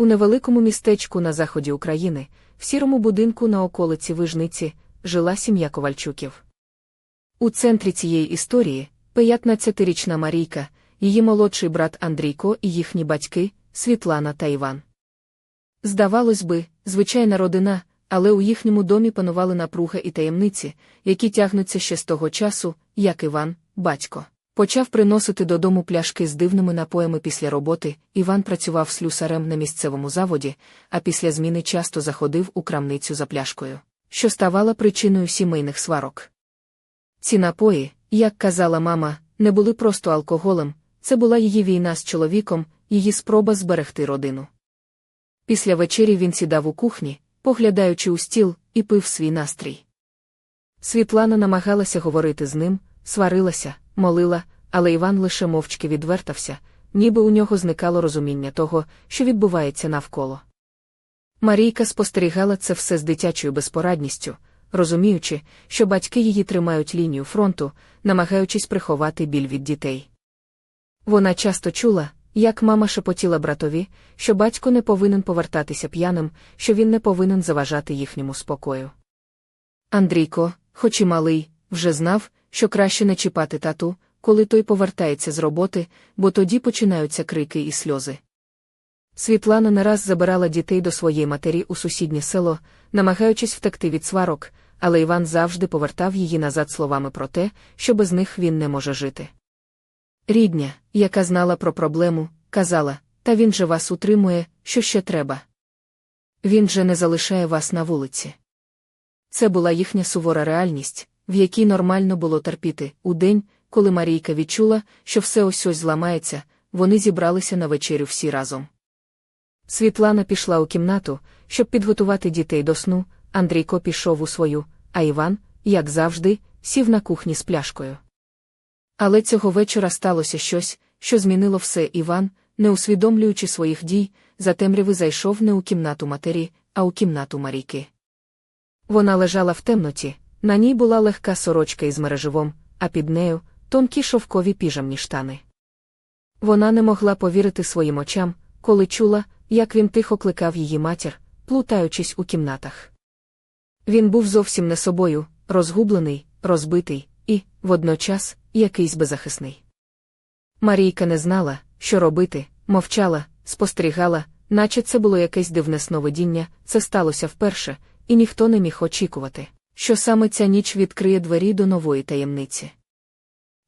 У невеликому містечку на заході України, в сірому будинку на околиці Вижниці, жила сім'я Ковальчуків. У центрі цієї історії 15-річна Марійка, її молодший брат Андрійко і їхні батьки Світлана та Іван. Здавалось би, звичайна родина, але у їхньому домі панували напруга і таємниці, які тягнуться ще з того часу, як Іван, батько, почав приносити додому пляшки з дивними напоями після роботи. Іван працював слюсарем на місцевому заводі, а після зміни часто заходив у крамницю за пляшкою, що ставала причиною сімейних сварок. Ці напої, як казала мама, не були просто алкоголем, це була її війна з чоловіком, її спроба зберегти родину. Після вечері він сідав у кухні, поглядаючи у стіл, і пив свій настрій. Світлана намагалася говорити з ним, сварилася, молила, але Іван лише мовчки відвертався, ніби у нього зникало розуміння того, що відбувається навколо. Марійка спостерігала це все з дитячою безпорадністю, розуміючи, що батьки її тримають лінію фронту, намагаючись приховати біль від дітей. Вона часто чула, як мама шепотіла братові, що батько не повинен повертатися п'яним, що він не повинен заважати їхньому спокою. Андрійко, хоч і малий, вже знав, що краще не чіпати тату, коли той повертається з роботи, бо тоді починаються крики і сльози. Світлана не раз забирала дітей до своєї матері у сусіднє село, намагаючись втекти від сварок, але Іван завжди повертав її назад словами про те, що без них він не може жити. Рідня, яка знала про проблему, казала, та він же вас утримує, що ще треба. Він же не залишає вас на вулиці. Це була їхня сувора реальність, в якій нормально було терпіти. У день, коли Марійка відчула, що все ось ось зламається, вони зібралися на вечерю всі разом. Світлана пішла у кімнату, щоб підготувати дітей до сну, Андрійко пішов у свою, а Іван, як завжди, сів на кухні з пляшкою. Але цього вечора сталося щось, що змінило все Іван, не усвідомлюючи своїх дій, за темряви зайшов не у кімнату матері, а у кімнату Марійки. Вона лежала в темноті, на ній була легка сорочка із мереживом, а під нею тонкі шовкові піжамні штани. Вона не могла повірити своїм очам, коли чула, як він тихо кликав її матір, плутаючись у кімнатах. Він був зовсім не собою, розгублений, розбитий і, водночас, якийсь беззахисний. Марійка не знала, що робити, мовчала, спостерігала, наче це було якесь дивне сновидіння, це сталося вперше, і ніхто не міг очікувати, що саме ця ніч відкриє двері до нової таємниці.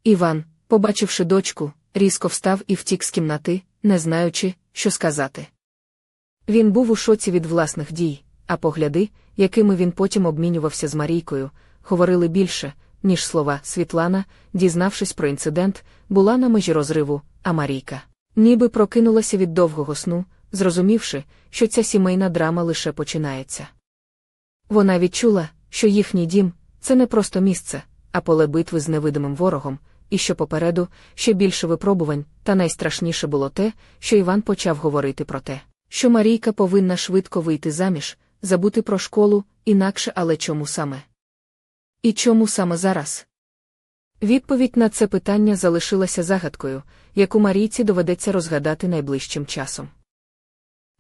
Іван, побачивши дочку, різко встав і втік з кімнати, не знаючи, що сказати. Він був у шоці від власних дій, а погляди, якими він потім обмінювався з Марійкою, говорили більше, ніж слова Світлана, дізнавшись про інцидент, була на межі розриву, а Марійка ніби прокинулася від довгого сну, зрозумівши, що ця сімейна драма лише починається. Вона відчула, що їхній дім це не просто місце, а поле битви з невидимим ворогом, і що попереду ще більше випробувань, та найстрашніше було те, що Іван почав говорити про те, що Марійка повинна швидко вийти заміж, забути про школу, інакше, але чому саме? І чому саме зараз? Відповідь на це питання залишилася загадкою, яку Марійці доведеться розгадати найближчим часом.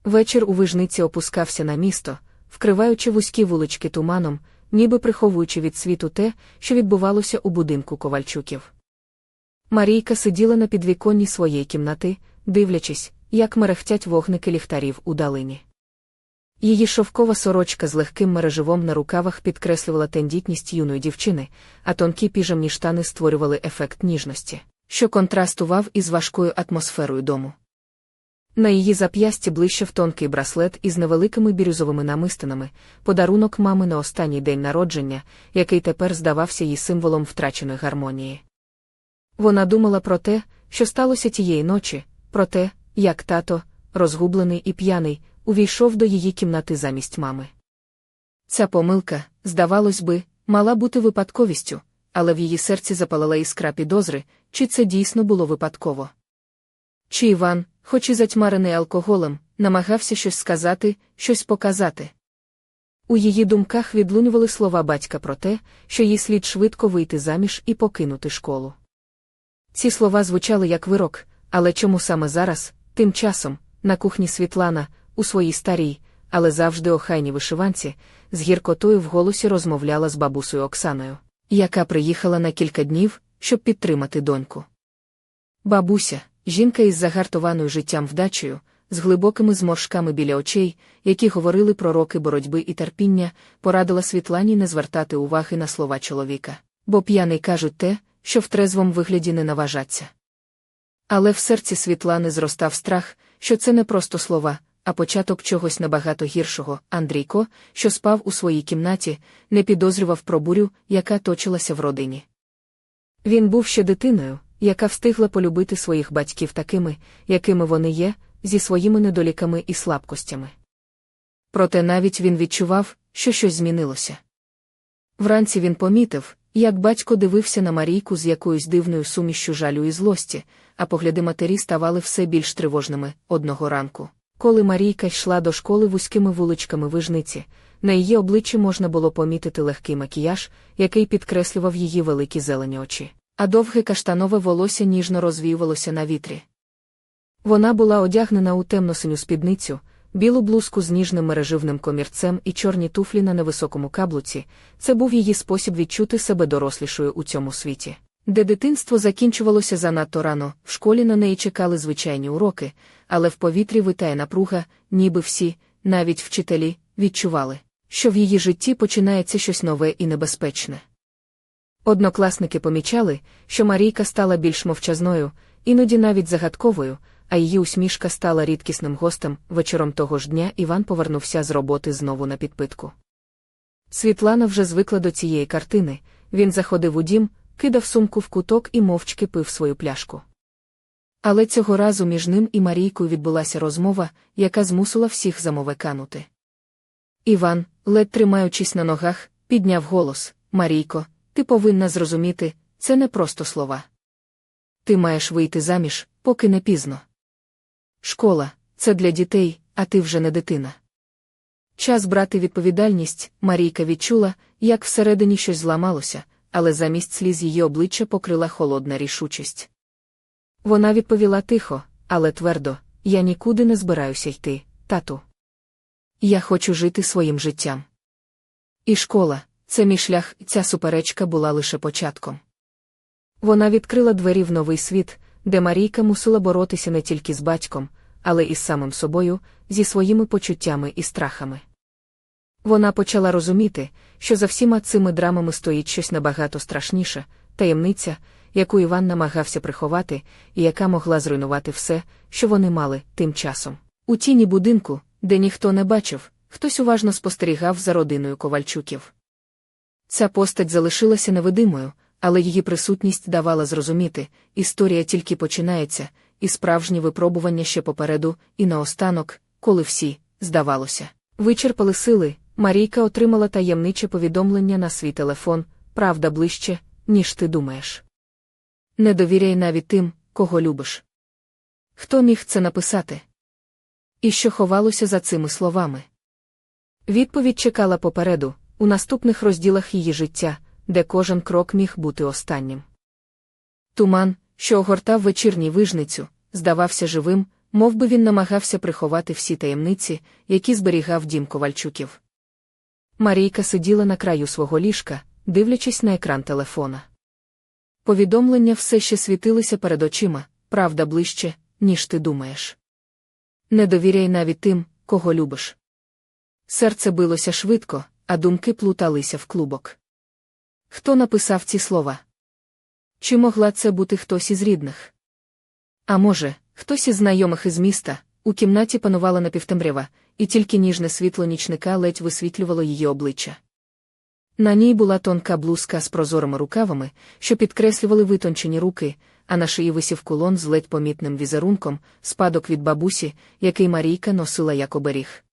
Вечір у вижниці опускався на місто, вкриваючи вузькі вулички туманом, ніби приховуючи від світу те, що відбувалося у будинку ковальчуків. Марійка сиділа на підвіконні своєї кімнати, дивлячись, як мерехтять вогники ліхтарів у далині. Її шовкова сорочка з легким мереживом на рукавах підкреслювала тендітність юної дівчини, а тонкі піжамні штани створювали ефект ніжності, що контрастував із важкою атмосферою дому. На її зап'ясті блищав тонкий браслет із невеликими бірюзовими намистинами, подарунок мами на останній день народження, який тепер здавався їй символом втраченої гармонії. Вона думала про те, що сталося тієї ночі, про те, як тато, розгублений і п'яний, увійшов до її кімнати замість мами. Ця помилка, здавалось би, мала бути випадковістю, але в її серці запалила іскра підозри, чи це дійсно було випадково. Чи Іван, хоч і затьмарений алкоголем, намагався щось сказати, щось показати. У її думках відлунювали слова батька про те, що їй слід швидко вийти заміж і покинути школу. Ці слова звучали як вирок, але чому саме зараз, тим часом, на кухні Світлана, у своїй старій, але завжди охайній вишиванці, з гіркотою в голосі розмовляла з бабусею Оксаною, яка приїхала на кілька днів, щоб підтримати доньку. Бабуся, жінка із загартованою життям вдачею, з глибокими зморшками біля очей, які говорили про роки боротьби і терпіння, порадила Світлані не звертати уваги на слова чоловіка, бо п'яний кажуть те, що в трезвом вигляді не наважаться. Але в серці Світлани зростав страх, що це не просто слова, а початок чогось набагато гіршого. Андрійко, що спав у своїй кімнаті, не підозрював про бурю, яка точилася в родині. Він був ще дитиною, яка встигла полюбити своїх батьків такими, якими вони є, зі своїми недоліками і слабкостями. Проте навіть він відчував, що щось змінилося. Вранці він помітив, як батько дивився на Марійку з якоюсь дивною сумішчю жалю і злості, а погляди матері ставали все більш тривожними одного ранку. Коли Марійка йшла до школи вузькими вуличками вижниці, на її обличчі можна було помітити легкий макіяж, який підкреслював її великі зелені очі, а довге каштанове волосся ніжно розвіювалося на вітрі. Вона була одягнена у темно-синю спідницю, білу блузку з ніжним мереживним комірцем і чорні туфлі на невисокому каблуці. Це був її спосіб відчути себе дорослішою у цьому світі. Де дитинство закінчувалося занадто рано, в школі на неї чекали звичайні уроки, але в повітрі витає напруга, ніби всі, навіть вчителі, відчували, що в її житті починається щось нове і небезпечне. Однокласники помічали, що Марійка стала більш мовчазною, іноді навіть загадковою, а її усмішка стала рідкісним гостем. Вечором того ж дня Іван повернувся з роботи знову на підпитку. Світлана вже звикла до цієї картини, він заходив у дім, кидав сумку в куток і мовчки пив свою пляшку. Але цього разу між ним і Марійкою відбулася розмова, яка змусила всіх замовеканути. Іван, ледь тримаючись на ногах, підняв голос Марійко, ти повинна зрозуміти, це не просто слова. Ти маєш вийти заміж, поки не пізно. Школа це для дітей, а ти вже не дитина. Час брати відповідальність, Марійка відчула, як всередині щось зламалося, але замість сліз її обличчя покрила холодна рішучість. Вона відповіла тихо, але твердо я нікуди не збираюся йти, тату. Я хочу жити своїм життям. І школа, це мій шлях, ця суперечка була лише початком. Вона відкрила двері в новий світ, де Марійка мусила боротися не тільки з батьком, але і з самим собою, зі своїми почуттями і страхами. Вона почала розуміти, що за всіма цими драмами стоїть щось набагато страшніше, таємниця, яку Іван намагався приховати, і яка могла зруйнувати все, що вони мали тим часом. У тіні будинку, де ніхто не бачив, хтось уважно спостерігав за родиною ковальчуків. Ця постать залишилася невидимою, але її присутність давала зрозуміти, історія тільки починається, і справжні випробування ще попереду, і наостанок, коли всі, здавалося, вичерпали сили, Марійка отримала таємниче повідомлення на свій телефон, правда ближче, ніж ти думаєш. Не довіряй навіть тим, кого любиш. Хто міг це написати? І що ховалося за цими словами? Відповідь чекала попереду, у наступних розділах її життя де кожен крок міг бути останнім. Туман, що огортав вечірній вижницю, здавався живим, мов би він намагався приховати всі таємниці, які зберігав дім ковальчуків. Марійка сиділа на краю свого ліжка, дивлячись на екран телефона. Повідомлення все ще світилися перед очима, правда ближче, ніж ти думаєш. Не довіряй навіть тим, кого любиш. Серце билося швидко, а думки плуталися в клубок. Хто написав ці слова? Чи могла це бути хтось із рідних? А може, хтось із знайомих із міста, у кімнаті панувала напівтемрява, і тільки ніжне світло нічника ледь висвітлювало її обличчя. На ній була тонка блузка з прозорими рукавами, що підкреслювали витончені руки, а на шиї висів кулон з ледь помітним візерунком, спадок від бабусі, який Марійка носила як оберіг.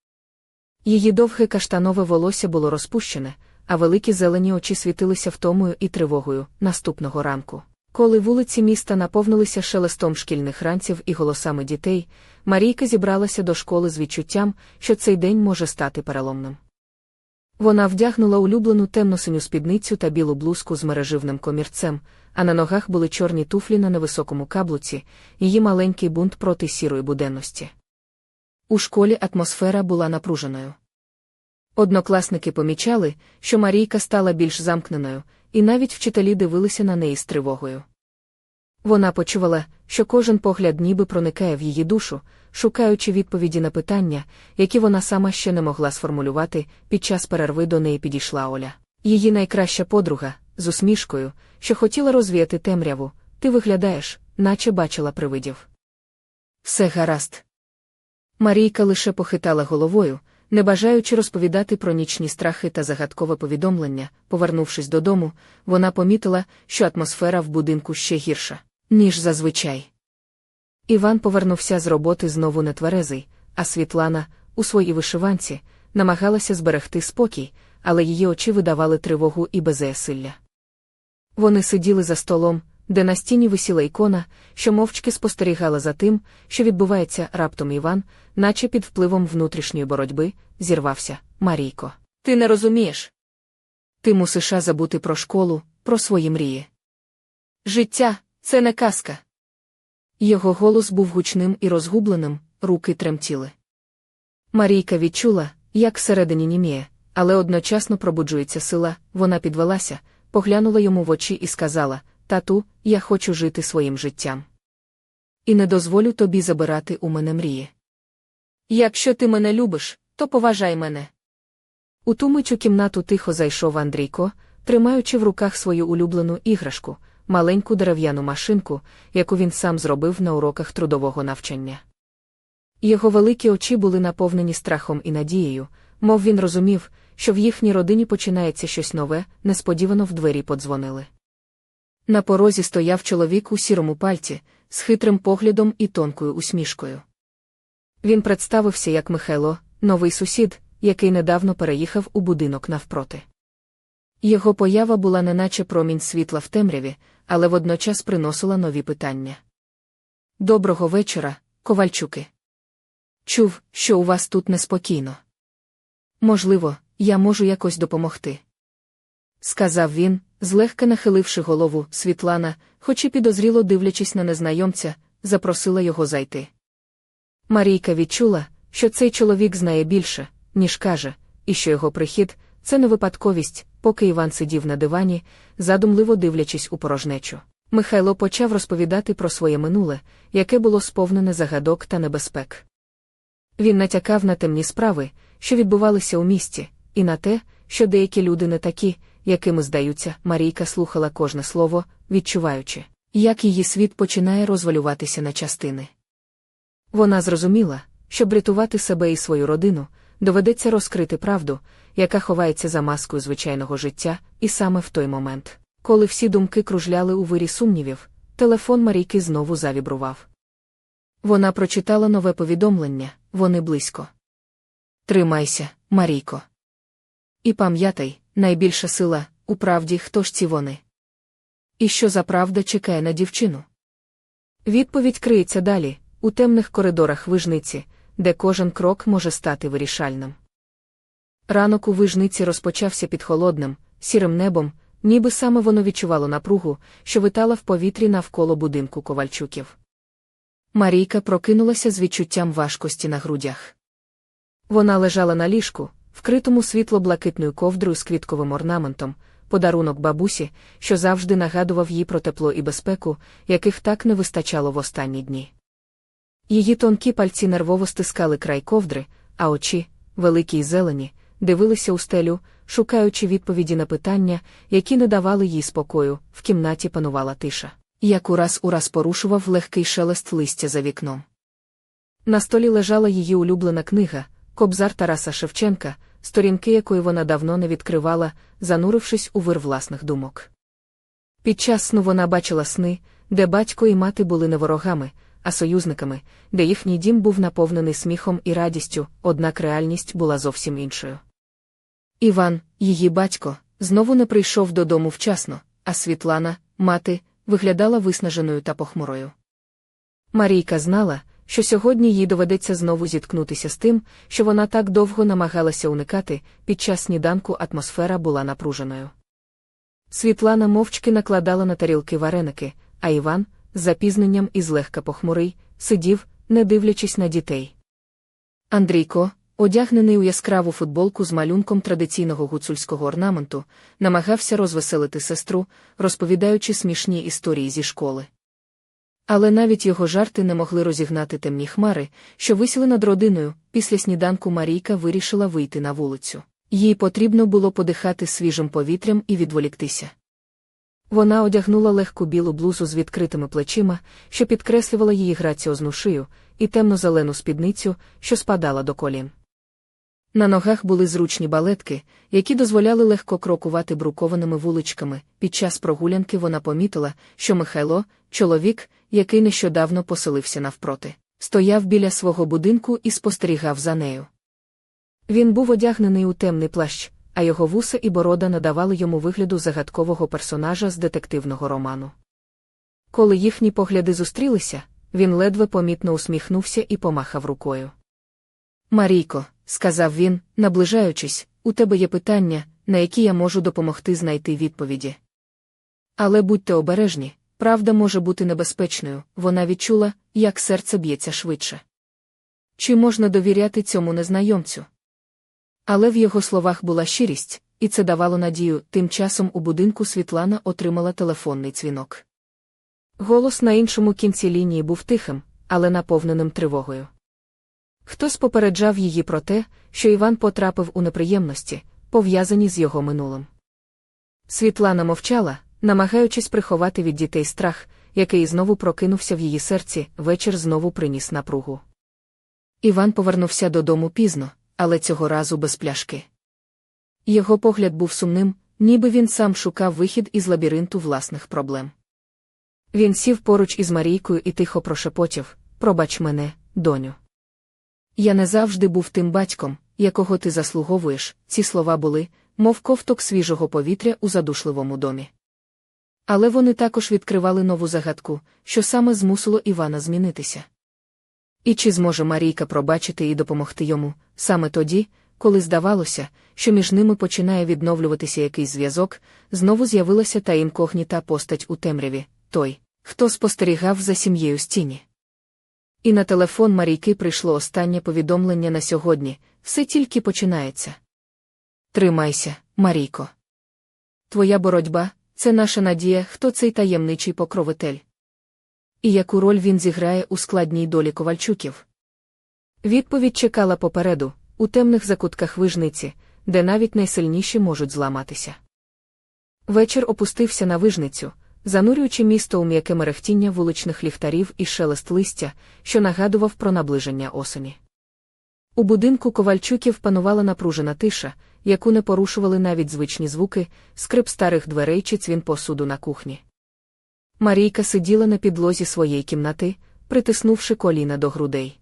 Її довге каштанове волосся було розпущене, а великі зелені очі світилися втомою і тривогою наступного ранку. Коли вулиці міста наповнилися шелестом шкільних ранців і голосами дітей, Марійка зібралася до школи з відчуттям, що цей день може стати переломним. Вона вдягнула улюблену темно-синю спідницю та білу блузку з мереживним комірцем, а на ногах були чорні туфлі на невисокому каблуці, її маленький бунт проти сірої буденності. У школі атмосфера була напруженою. Однокласники помічали, що Марійка стала більш замкненою, і навіть вчителі дивилися на неї з тривогою. Вона почувала, що кожен погляд ніби проникає в її душу, шукаючи відповіді на питання, які вона сама ще не могла сформулювати, під час перерви до неї підійшла Оля. Її найкраща подруга, з усмішкою, що хотіла розвіяти темряву, ти виглядаєш, наче бачила привидів. Все гаразд. Марійка лише похитала головою, не бажаючи розповідати про нічні страхи та загадкове повідомлення, повернувшись додому, вона помітила, що атмосфера в будинку ще гірша, ніж зазвичай. Іван повернувся з роботи знову нетверезий, а Світлана, у своїй вишиванці, намагалася зберегти спокій, але її очі видавали тривогу і беззасилля. Вони сиділи за столом, де на стіні висіла ікона, що мовчки спостерігала за тим, що відбувається раптом Іван, наче під впливом внутрішньої боротьби, зірвався Марійко. Ти не розумієш? Ти мусиш забути про школу, про свої мрії. Життя це не казка. Його голос був гучним і розгубленим, руки тремтіли. Марійка відчула, як всередині німіє, але одночасно пробуджується сила, вона підвелася, поглянула йому в очі і сказала Тату, я хочу жити своїм життям. І не дозволю тобі забирати у мене мрії. Якщо ти мене любиш, то поважай мене. У ту мить у кімнату тихо зайшов Андрійко, тримаючи в руках свою улюблену іграшку, маленьку дерев'яну машинку, яку він сам зробив на уроках трудового навчання. Його великі очі були наповнені страхом і надією, мов він розумів, що в їхній родині починається щось нове, несподівано в двері подзвонили. На порозі стояв чоловік у сірому пальці, з хитрим поглядом і тонкою усмішкою. Він представився як Михайло, новий сусід, який недавно переїхав у будинок навпроти. Його поява була неначе промінь світла в темряві, але водночас приносила нові питання. Доброго вечора, ковальчуки. Чув, що у вас тут неспокійно. Можливо, я можу якось допомогти. Сказав він, злегка нахиливши голову, Світлана, хоч і підозріло дивлячись на незнайомця, запросила його зайти. Марійка відчула, що цей чоловік знає більше, ніж каже, і що його прихід це не випадковість, поки Іван сидів на дивані, задумливо дивлячись у порожнечу. Михайло почав розповідати про своє минуле, яке було сповнене загадок та небезпек. Він натякав на темні справи, що відбувалися у місті, і на те, що деякі люди не такі, якими здаються, Марійка слухала кожне слово, відчуваючи, як її світ починає розвалюватися на частини. Вона зрозуміла, щоб рятувати себе і свою родину, доведеться розкрити правду, яка ховається за маскою звичайного життя, і саме в той момент, коли всі думки кружляли у вирі сумнівів, телефон Марійки знову завібрував. Вона прочитала нове повідомлення, вони близько. Тримайся, Марійко. І пам'ятай, найбільша сила, у правді, хто ж ці вони. І що за правда чекає на дівчину? Відповідь криється далі, у темних коридорах вижниці, де кожен крок може стати вирішальним. Ранок у вижниці розпочався під холодним, сірим небом, ніби саме воно відчувало напругу, що витала в повітрі навколо будинку ковальчуків. Марійка прокинулася з відчуттям важкості на грудях. Вона лежала на ліжку, вкритому світло-блакитною ковдрою з квітковим орнаментом, подарунок бабусі, що завжди нагадував їй про тепло і безпеку, яких так не вистачало в останні дні. Її тонкі пальці нервово стискали край ковдри, а очі, великі й зелені, дивилися у стелю, шукаючи відповіді на питання, які не давали їй спокою, в кімнаті панувала тиша, як ураз ураз порушував легкий шелест листя за вікном. На столі лежала її улюблена книга, Кобзар Тараса Шевченка, сторінки якої вона давно не відкривала, занурившись у вир власних думок. Під час сну вона бачила сни, де батько і мати були не ворогами, а союзниками, де їхній дім був наповнений сміхом і радістю, однак реальність була зовсім іншою. Іван, її батько, знову не прийшов додому вчасно, а Світлана, мати, виглядала виснаженою та похмурою. Марійка знала, що сьогодні їй доведеться знову зіткнутися з тим, що вона так довго намагалася уникати, під час сніданку атмосфера була напруженою. Світлана мовчки накладала на тарілки вареники, а Іван, з запізненням і злегка похмурий, сидів, не дивлячись на дітей. Андрійко, одягнений у яскраву футболку з малюнком традиційного гуцульського орнаменту, намагався розвеселити сестру, розповідаючи смішні історії зі школи. Але навіть його жарти не могли розігнати темні хмари, що висіли над родиною. Після сніданку Марійка вирішила вийти на вулицю. Їй потрібно було подихати свіжим повітрям і відволіктися. Вона одягнула легку білу блузу з відкритими плечима, що підкреслювала її граціозну шию, і темно-зелену спідницю, що спадала до колін. На ногах були зручні балетки, які дозволяли легко крокувати брукованими вуличками. Під час прогулянки вона помітила, що Михайло, чоловік, який нещодавно поселився навпроти, стояв біля свого будинку і спостерігав за нею. Він був одягнений у темний плащ, а його вуса і борода надавали йому вигляду загадкового персонажа з детективного роману. Коли їхні погляди зустрілися, він ледве помітно усміхнувся і помахав рукою. Марійко, сказав він, наближаючись, у тебе є питання, на які я можу допомогти знайти відповіді. Але будьте обережні, правда може бути небезпечною, вона відчула, як серце б'ється швидше. Чи можна довіряти цьому незнайомцю? Але в його словах була щирість, і це давало надію, тим часом у будинку Світлана отримала телефонний дзвінок. Голос на іншому кінці лінії був тихим, але наповненим тривогою. Хтось попереджав її про те, що Іван потрапив у неприємності, пов'язані з його минулим. Світлана мовчала, намагаючись приховати від дітей страх, який знову прокинувся в її серці, вечір знову приніс напругу. Іван повернувся додому пізно, але цього разу без пляшки. Його погляд був сумним, ніби він сам шукав вихід із лабіринту власних проблем. Він сів поруч із Марійкою і тихо прошепотів Пробач мене, доню. Я не завжди був тим батьком, якого ти заслуговуєш. Ці слова були, мов ковток свіжого повітря у задушливому домі. Але вони також відкривали нову загадку, що саме змусило Івана змінитися. І чи зможе Марійка пробачити і допомогти йому, саме тоді, коли здавалося, що між ними починає відновлюватися якийсь зв'язок, знову з'явилася та інкогніта постать у темряві, той, хто спостерігав за сім'єю стіні. І на телефон Марійки прийшло останнє повідомлення на сьогодні все тільки починається. Тримайся, Марійко. Твоя боротьба це наша надія, хто цей таємничий покровитель. І яку роль він зіграє у складній долі ковальчуків? Відповідь чекала попереду, у темних закутках вижниці, де навіть найсильніші можуть зламатися. Вечір опустився на вижницю занурюючи місто у м'яке мерехтіння вуличних ліхтарів і шелест листя, що нагадував про наближення осені. У будинку ковальчуків панувала напружена тиша, яку не порушували навіть звичні звуки, скрип старих дверей чи цвін посуду на кухні. Марійка сиділа на підлозі своєї кімнати, притиснувши коліна до грудей.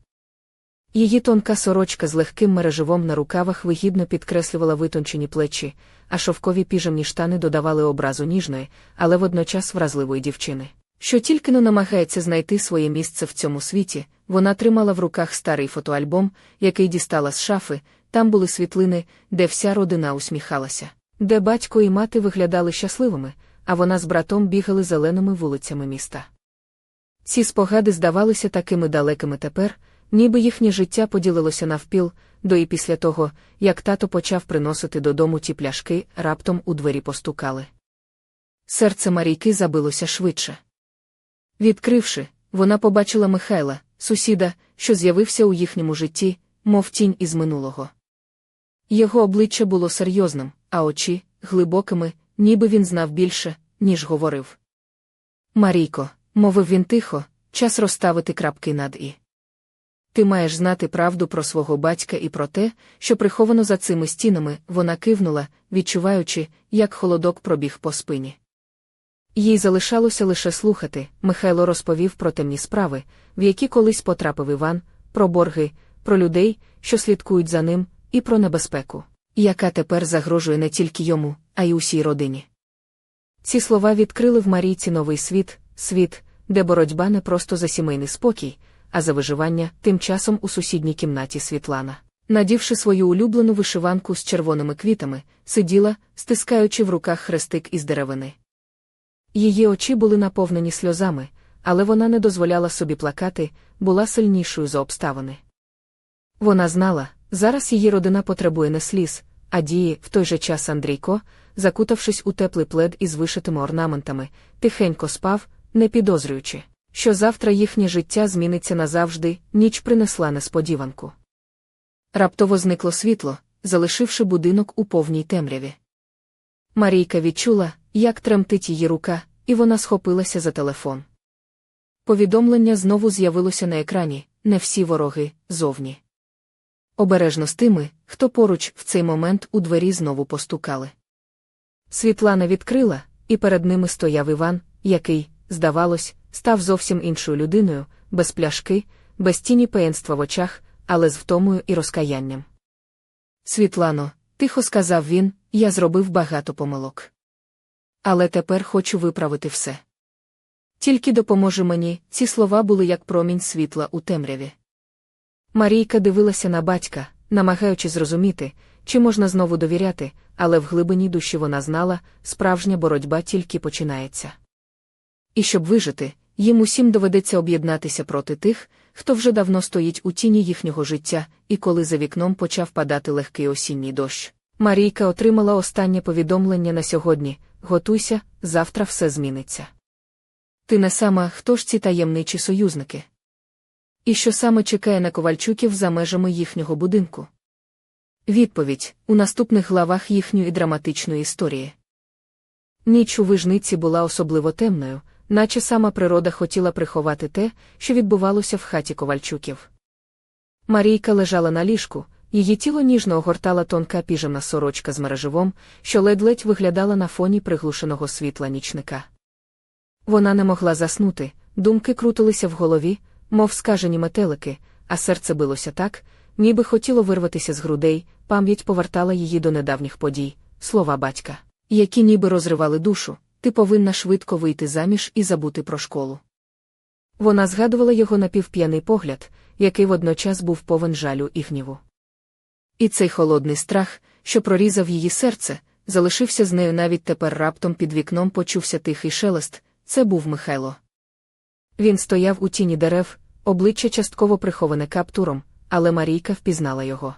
Її тонка сорочка з легким мереживом на рукавах вигідно підкреслювала витончені плечі, а шовкові піжамні штани додавали образу ніжної, але водночас вразливої дівчини. Що тільки не намагається знайти своє місце в цьому світі, вона тримала в руках старий фотоальбом, який дістала з шафи, там були світлини, де вся родина усміхалася, де батько і мати виглядали щасливими, а вона з братом бігали зеленими вулицями міста. Ці спогади здавалися такими далекими тепер ніби їхнє життя поділилося навпіл, до і після того, як тато почав приносити додому ті пляшки, раптом у двері постукали. Серце Марійки забилося швидше. Відкривши, вона побачила Михайла, сусіда, що з'явився у їхньому житті, мов тінь із минулого. Його обличчя було серйозним, а очі глибокими, ніби він знав більше, ніж говорив. Марійко, мовив він тихо, час розставити крапки над і. Ти маєш знати правду про свого батька і про те, що приховано за цими стінами, вона кивнула, відчуваючи, як холодок пробіг по спині. Їй залишалося лише слухати. Михайло розповів про темні справи, в які колись потрапив Іван, про борги, про людей, що слідкують за ним, і про небезпеку, яка тепер загрожує не тільки йому, а й усій родині. Ці слова відкрили в Марійці новий світ, світ, де боротьба не просто за сімейний спокій а за виживання тим часом у сусідній кімнаті Світлана. Надівши свою улюблену вишиванку з червоними квітами, сиділа, стискаючи в руках хрестик із деревини. Її очі були наповнені сльозами, але вона не дозволяла собі плакати, була сильнішою за обставини. Вона знала, зараз її родина потребує не сліз, а дії, в той же час Андрійко, закутавшись у теплий плед із вишитими орнаментами, тихенько спав, не підозрюючи, що завтра їхнє життя зміниться назавжди, ніч принесла несподіванку. Раптово зникло світло, залишивши будинок у повній темряві. Марійка відчула, як тремтить її рука, і вона схопилася за телефон. Повідомлення знову з'явилося на екрані, не всі вороги зовні. Обережно з тими, хто поруч в цей момент у двері знову постукали. Світлана відкрила, і перед ними стояв Іван, який, здавалось, став зовсім іншою людиною, без пляшки, без тіні пеєнства в очах, але з втомою і розкаянням. Світлано, тихо сказав він, я зробив багато помилок. Але тепер хочу виправити все. Тільки допоможе мені, ці слова були як промінь світла у темряві. Марійка дивилася на батька, намагаючись зрозуміти, чи можна знову довіряти, але в глибині душі вона знала, справжня боротьба тільки починається. І щоб вижити, їм усім доведеться об'єднатися проти тих, хто вже давно стоїть у тіні їхнього життя, і коли за вікном почав падати легкий осінній дощ. Марійка отримала останнє повідомлення на сьогодні готуйся, завтра все зміниться. Ти не сама, хто ж ці таємничі союзники? І що саме чекає на ковальчуків за межами їхнього будинку? Відповідь у наступних главах їхньої драматичної історії. Ніч у вижниці була особливо темною, наче сама природа хотіла приховати те, що відбувалося в хаті ковальчуків. Марійка лежала на ліжку, її тіло ніжно огортала тонка піжемна сорочка з мереживом, що ледь-ледь виглядала на фоні приглушеного світла нічника. Вона не могла заснути, думки крутилися в голові, мов скажені метелики, а серце билося так, ніби хотіло вирватися з грудей, пам'ять повертала її до недавніх подій, слова батька, які ніби розривали душу, ти повинна швидко вийти заміж і забути про школу. Вона згадувала його напівп'яний погляд, який водночас був повен жалю і гніву. І цей холодний страх, що прорізав її серце, залишився з нею навіть тепер раптом під вікном почувся тихий шелест, це був Михайло. Він стояв у тіні дерев, обличчя частково приховане каптуром, але Марійка впізнала його.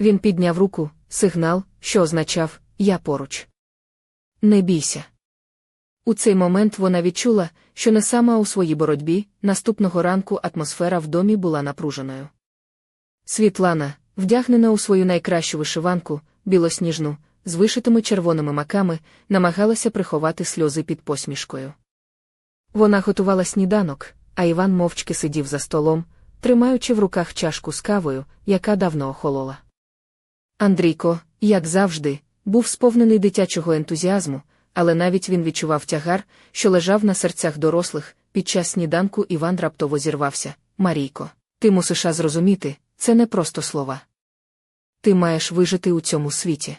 Він підняв руку, сигнал, що означав Я поруч. Не бійся. У цей момент вона відчула, що не сама у своїй боротьбі, наступного ранку атмосфера в домі була напруженою. Світлана, вдягнена у свою найкращу вишиванку, білосніжну, з вишитими червоними маками, намагалася приховати сльози під посмішкою. Вона готувала сніданок, а Іван мовчки сидів за столом, тримаючи в руках чашку з кавою, яка давно охолола. Андрійко, як завжди, був сповнений дитячого ентузіазму, але навіть він відчував тягар, що лежав на серцях дорослих. Під час сніданку Іван раптово зірвався. Марійко, ти мусиш зрозуміти, це не просто слова. Ти маєш вижити у цьому світі.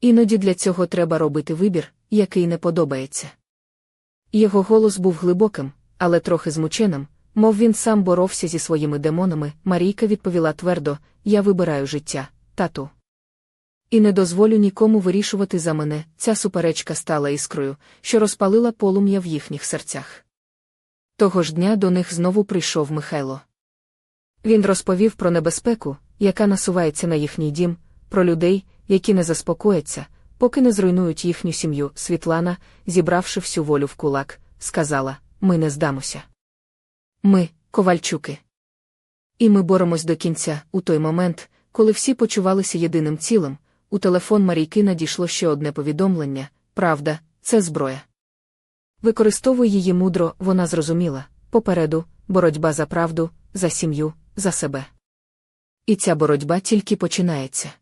Іноді для цього треба робити вибір, який не подобається. Його голос був глибоким, але трохи змученим, мов він сам боровся зі своїми демонами. Марійка відповіла твердо: Я вибираю життя, тату. І не дозволю нікому вирішувати за мене. Ця суперечка стала іскрою, що розпалила полум'я в їхніх серцях. Того ж дня до них знову прийшов Михайло. Він розповів про небезпеку, яка насувається на їхній дім, про людей, які не заспокояться, поки не зруйнують їхню сім'ю. Світлана, зібравши всю волю в кулак, сказала: Ми не здамося. Ми, ковальчуки. І ми боремось до кінця, у той момент, коли всі почувалися єдиним цілим, у телефон Марійки надійшло ще одне повідомлення правда, це зброя. Використовуй її мудро, вона зрозуміла попереду боротьба за правду, за сім'ю, за себе. І ця боротьба тільки починається.